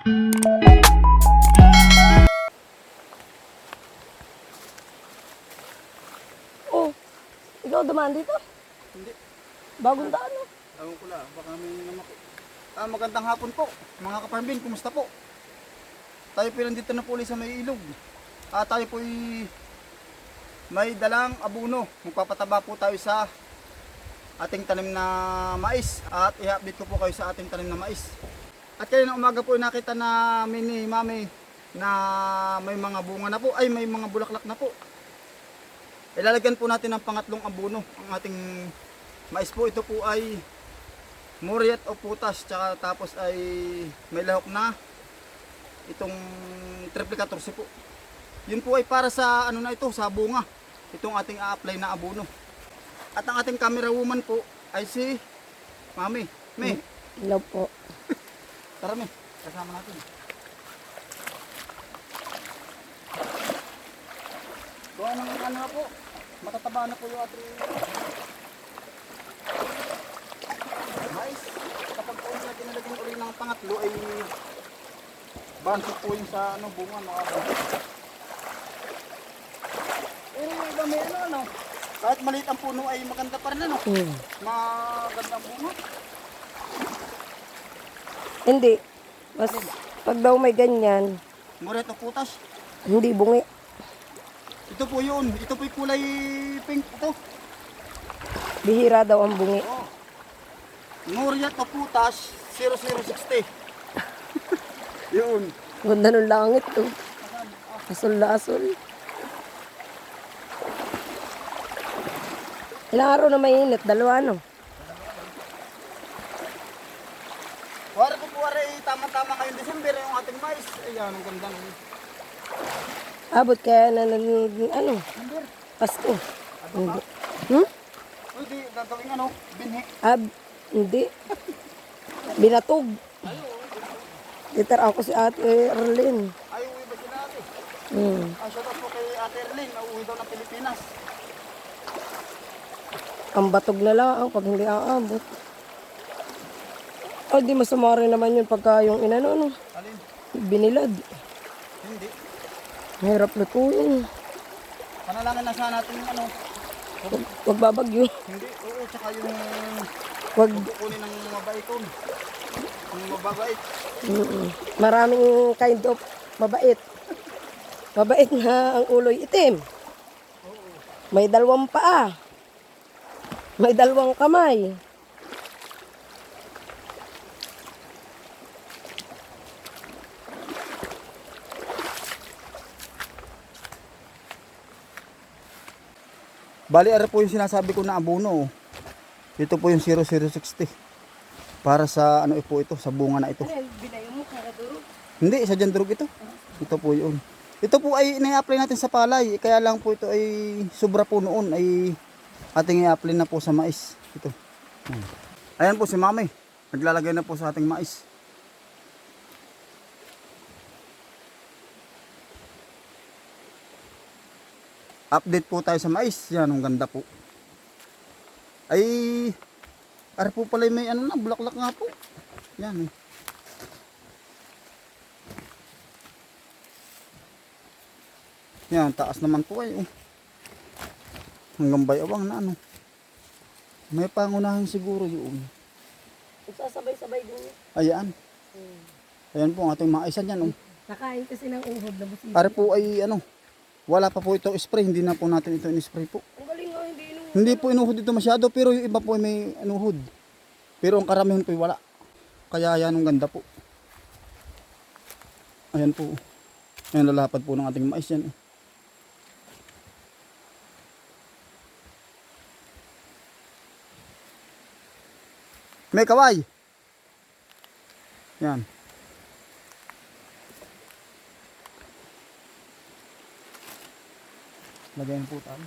Oh, ikaw dumaan dito? Hindi. Bagong daan, no? Ewan ko lang, baka may namak... Ah, magandang hapon po, mga kaparmbin, kumusta po? Tayo po nandito na po ulit sa may ilog. Ah, tayo po may dalang abuno. Magpapataba po tayo sa ating tanim na mais at i-update ko po kayo sa ating tanim na mais. At kayo na umaga po nakita na mini mami na may mga bunga na po, ay may mga bulaklak na po. Ilalagyan po natin ng pangatlong abuno ang ating mais po. Ito po ay muriat o putas tsaka tapos ay may lahok na itong 14 po. Yun po ay para sa ano na ito, sa bunga. Itong ating a-apply na abono. At ang ating camera woman po ay si Mami. May, Hello po. Tara May, kasama natin. Gawa ng ano na po, matataba na po yung ating mais. Kapag po natin nilagyan uli ng pangatlo ay bansot po yung sa ano, bunga mga kapatid. Pero yung iba may ano, ano, kahit maliit ang puno ay maganda pa rin ano, Hmm. magandang bunga. Hindi. Mas, pag daw may ganyan, Muret o putas. hindi bungi. Ito po yun. Ito po yung kulay pink. Ito. Bihira daw ang bungi. Oh. Muriat o putas 0060. yun. Ganda ng langit, to. Asul na asul. Ilang araw na mainit? Dalawa, no? Ating mais. Ayan, ang ganda nun. Abot kaya na, na, na- ano, December. Pasko. Hindi. Hmm? Uy, di gagawin ano, binhik. Ab, hindi. Binatog. Titar ako si Ate Erlyn. Ay, uwi ba sila ate? Hmm. Ah, shout out po kay Ate Erlyn. Nauwi daw ng Pilipinas. Ang batog na lang pag hindi aabot. O, di masama rin naman yun pagka yung inano, no? Binilad. Hindi. Mahirap lutuin. Panalangin na sana natin yung ano. Wag, wag babagyo. Hindi. Oo, tsaka yung Wag, kukunin ng mabait ko. Yung mababait. mm, maraming kind of mabait. Mabait na ang uloy itim. May dalawang paa. May dalawang kamay. Bali, ano po yung sinasabi ko na abono. Ito po yung 0060. Para sa ano po ito, sa bunga na ito. Hindi, sa jandrug ito. Ito po yun. Ito po ay ina-apply natin sa palay. Kaya lang po ito ay sobra po noon ay ating i-apply na po sa mais. Ito. Ayan. Ayan po si mami. Naglalagay na po sa ating mais. Update po tayo sa mais. Yan, ang ganda po. Ay, ari po pala may ano na, bulaklak nga po. Yan eh. Yan, taas naman po ay. Oh. Hanggang bayawang na ano. May pangunahin siguro yun. Nagsasabay-sabay din yun. Ayan. Ayan po ang ating mga isan yan. Oh. Nakain kasi ng uhod na busina. Para po ay ano, wala pa po itong spray. Hindi na po natin ito in-spray po. Ang galing nga, hindi po inuhod ito masyado pero yung iba po ay may inuhod. Pero ang karamihan po ay wala. Kaya yan ang ganda po. Ayan po. Ayan lalapad po ng ating mais yan. eh. May kaway. Yan. Lagayan po tayo.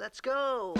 Let's go!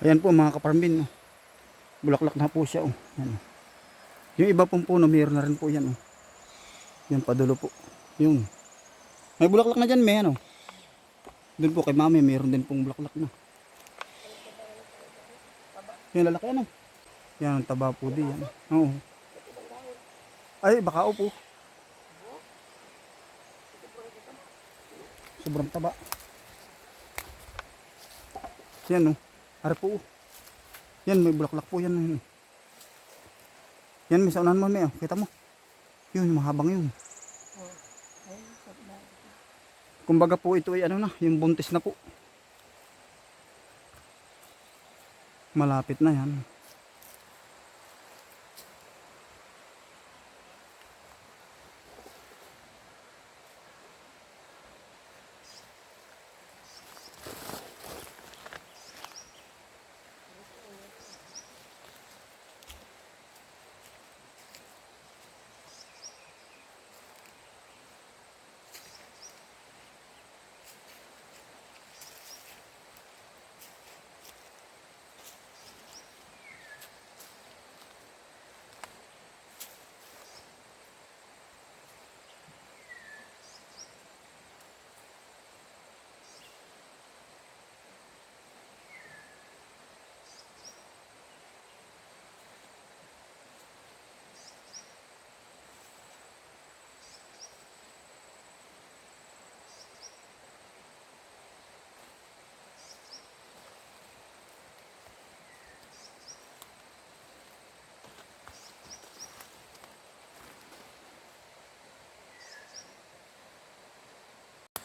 Ayan po mga kaparmin. Oh. Bulaklak na po siya. Oh. Yan, oh. Yung iba pong puno, mayroon na rin po yan. Oh. Yan padulo po. Yun. May bulaklak na dyan, may ano. Doon po kay mami, mayroon din pong bulaklak na. Yan lalaki ano. Yan, ang taba po di yan. Oo. Ay, baka upo. Sobrang taba. Yan oh. Are po. Yan, may bulaklak po yan. Yan, may saunahan mo, may. oh. Kita mo. Yun, mahabang yun. Kumbaga po ito ay ano na, yung buntis na po. Malapit na yan.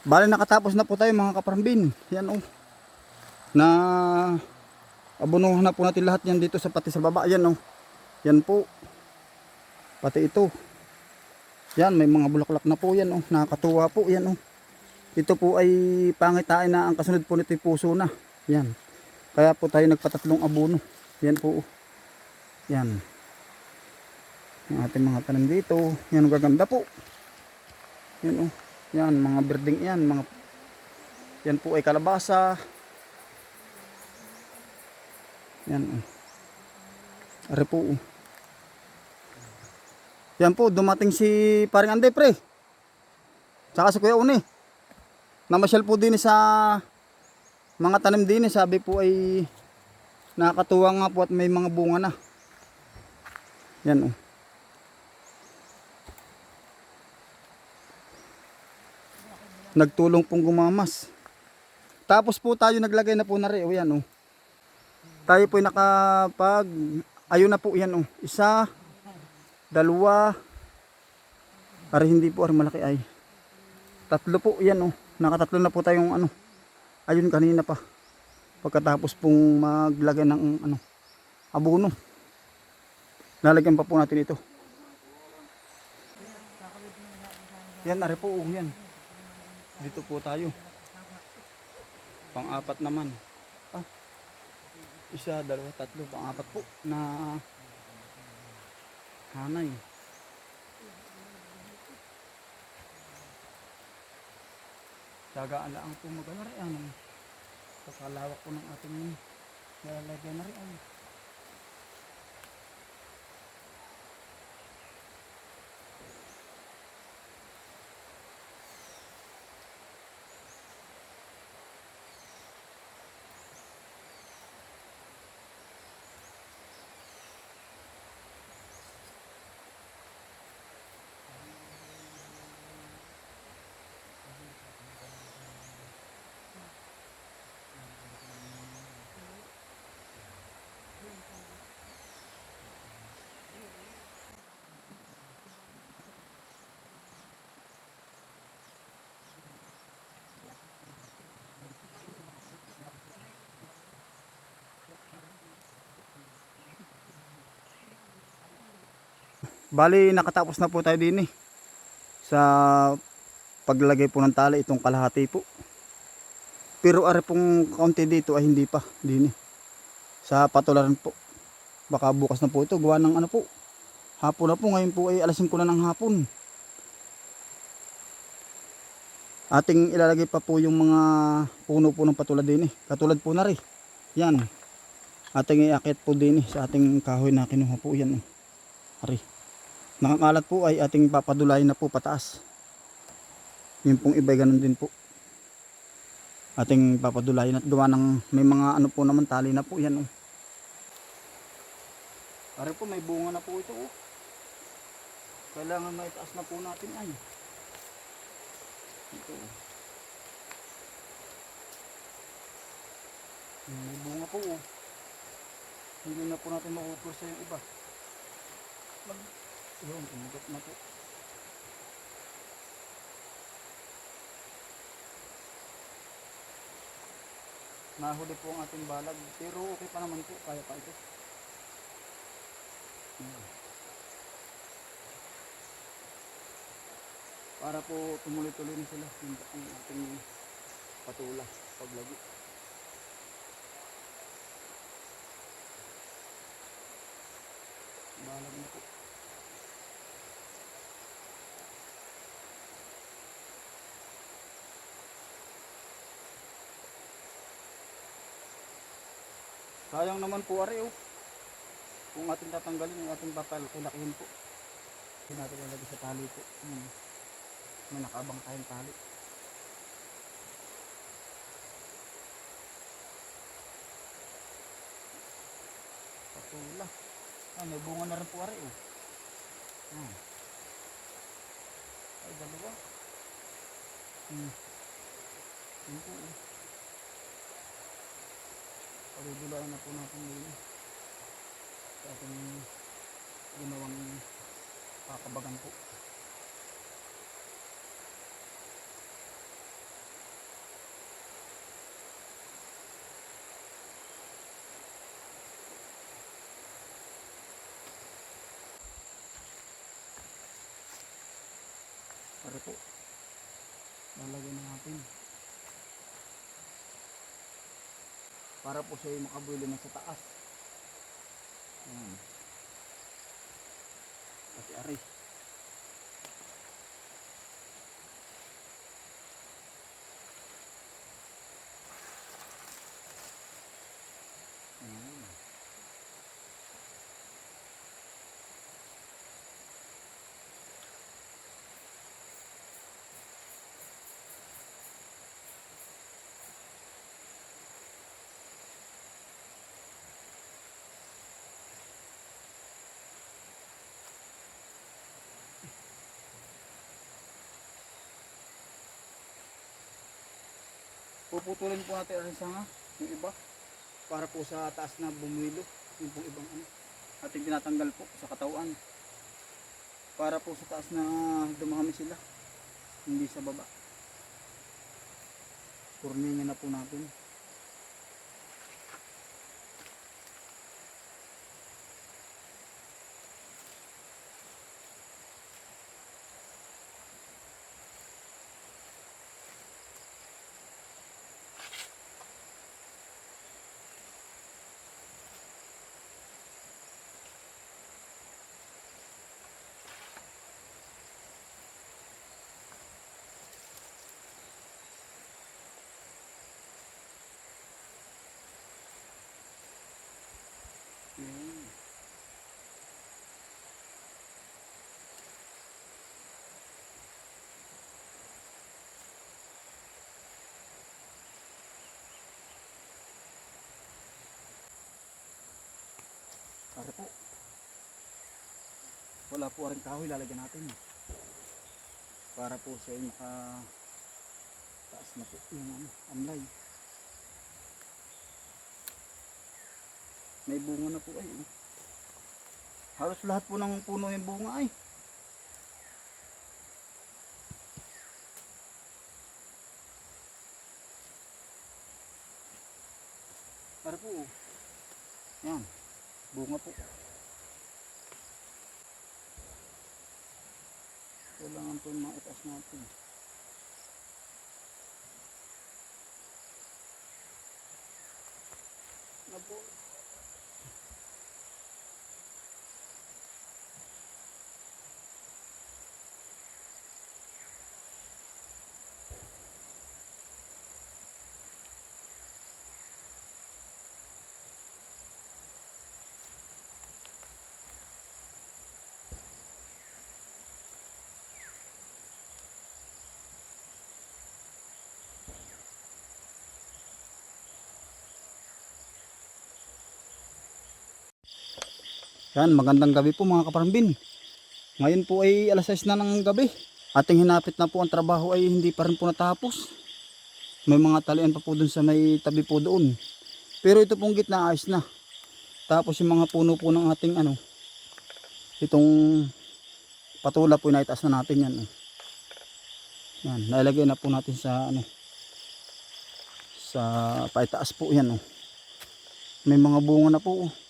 Bale nakatapos na po tayo mga kaparambin. Yan oh. Na abunuhan na po natin lahat yan dito sa pati sa baba. Yan oh. Yan po. Pati ito. Yan may mga bulaklak na po yan oh. Nakakatuwa po yan oh. Ito po ay pangitain na ang kasunod po nito ay puso na. Yan. Kaya po tayo nagpatatlong abono. Yan po. oh. Yan. Ang ating mga tanim dito. Yan ang gaganda po. Yan oh. Yan, mga birding yan, mga yan po ay kalabasa. Yan. oh. Are po. oh. Yan po, dumating si paring Ande pre. Tsaka si Kuya Uni. Namasyal po din sa mga tanim din, sabi po ay nakakatuwa nga po at may mga bunga na. Yan oh. Nagtulong pong gumamas. Tapos po tayo naglagay na po na rin. O yan oh. Tayo po nakapag ayun na po yan oh. Isa, dalawa, Ari hindi po, ari malaki ay. Tatlo po, yan oh. Nakatatlo na po tayong ano. Ayun kanina pa. Pagkatapos pong maglagay ng ano, abono. Lalagyan pa po natin ito. Yan, ari po, oh, yan. Dito po tayo. Pang-apat naman. Ah. Isa, dalawa, tatlo, pang-apat po na hanay. Tagaan lang po magano rin ano. Kakalawak po ng ating lalagyan na rin Bali, nakatapos na po tayo din eh. Sa paglagay po ng tali itong kalahati po. Pero are pong kaunti dito ay hindi pa din eh. Sa patularan po. Baka bukas na po ito. Gawa ng ano po. Hapon na po. Ngayon po ay alas 5 na ng hapon. Ating ilalagay pa po yung mga puno po ng patulad din eh. Katulad po na rin. Yan. Ating iakit po din eh sa ating kahoy na kinuha po yan. Oh. Ari. Nakakalat po ay ating papadulayin na po pataas. Yun pong iba ganun din po. Ating papadulayin at gawa ng may mga ano po naman tali na po yan. Oh. Pare po may bunga na po ito oh. Kailangan maitaas na po natin ay. Ito oh. May bunga po oh. Hindi na po natin makukursa yung iba. Mag yun, tumugot na po. Nahuli po ang ating balag. Pero okay pa naman po. Kaya pa ito. Hmm. Para po tumuloy-tuloy na sila. Ang ating patula. Paglagi. Balag na po. Sayang naman po ari oh. Kung ating tatanggalin yung ating papel, kulakihin po. Hindi natin lalagay sa tali po. Hmm. May nakabang tayong tali. Patula. Ah, may bunga na rin po ari oh. Hmm. Ay, dalawa. Hmm. Yun po oh. Pagdudulaan na po natin ngayon sa ating ginawang kakabagan po. Pare po. Lalagyan na natin. Para po siya yung makabuli na sa taas. Ayan. Pati ari. Paputulin po natin ang sanga, yung iba, para po sa taas na bumilo, yung pong ibang ano, ating tinatanggal po sa katawan. Para po sa taas na dumami sila, hindi sa baba. Kurninya na po natin. Yun. Para po. Wala po rin kahoy, lalagyan natin. Para po siya ay maka taas na po yung ano, amlay. May bunga na po ay. oh. Halos lahat po ng puno yung bunga ay. Para po. oh. Yan. Bunga po. Kailangan po itaas natin. Na po. Yan, magandang gabi po mga kaparambin. Ngayon po ay alas 6 na ng gabi. Ating hinapit na po ang trabaho ay hindi pa rin po natapos. May mga talian pa po dun sa may tabi po doon. Pero ito pong gitna ayos na. Tapos yung mga puno po ng ating ano, itong patula po naitaas na natin yan. oh. Yan, nalagay na po natin sa ano, sa paitaas po yan. Oh. May mga bunga na po. Oh.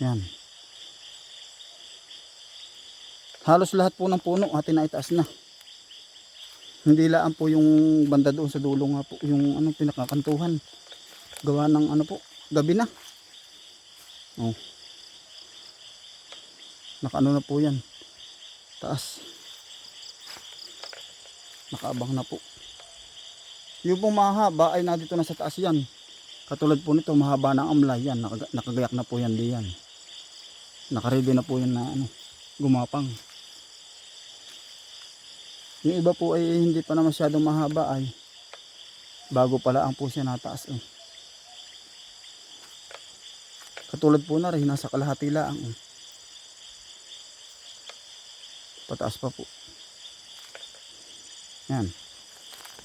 Yan. Halos lahat po ng puno atin na itaas na. Hindi laan po yung banda doon sa dulo nga po yung ano pinakakantuhan. Gawa ng ano po, gabi na. Oh. Nakaano na po yan. Taas. Nakaabang na po. Yung pong mahaba ay nandito na sa taas yan. Katulad po nito, mahaba ng amlay yan. Nakaga- nakagayak na po yan diyan. Nakaready na po yan na ano, gumapang. Yung iba po ay hindi pa na masyadong mahaba ay bago pala ang po siya nataas eh. Katulad po na rin, nasa kalahati lang. Eh. Pataas pa po. Yan.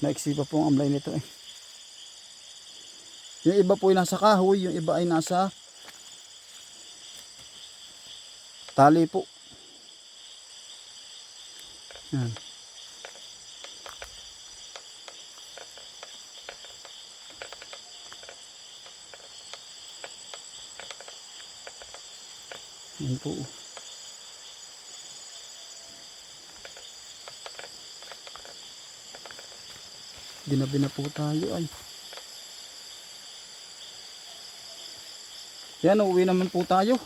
Naiksi pa po ang amlay nito eh. Yung iba po ay nasa kahoy, yung iba ay nasa tali po. Yan. Yan po. Ginabi na po tayo ay. Yan, uuwi naman po tayo.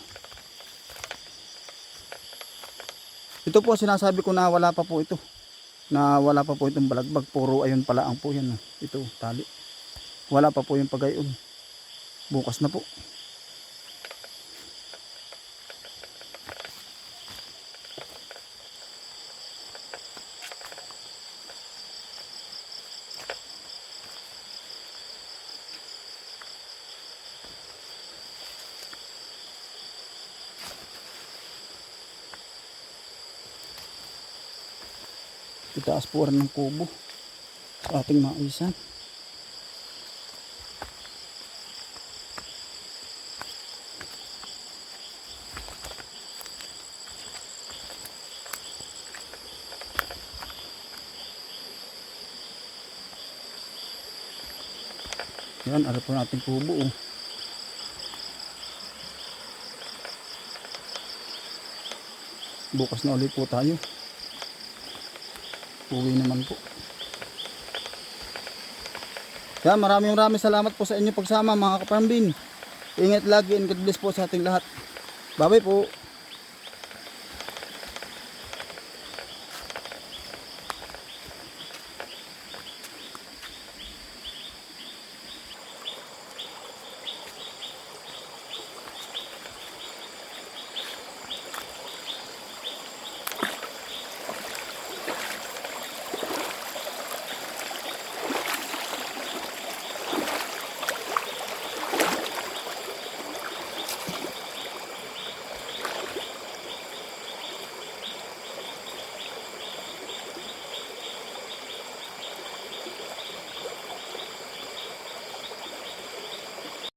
Ito po sinasabi ko na wala pa po ito. Na wala pa po itong balagbag. Puro ayun pala ang po yan. oh. Ito, tali. Wala pa po yung pagayon. Bukas na po. Itaas po rin ng kubo. sa ating maisan. Yan, ano po natin kubo oh. Bukas na ulit po tayo. Uwi naman po. Kaya maraming maraming salamat po sa inyo pagsama mga kaparambin. Ingat lagi and God bless po sa ating lahat. Bye bye po.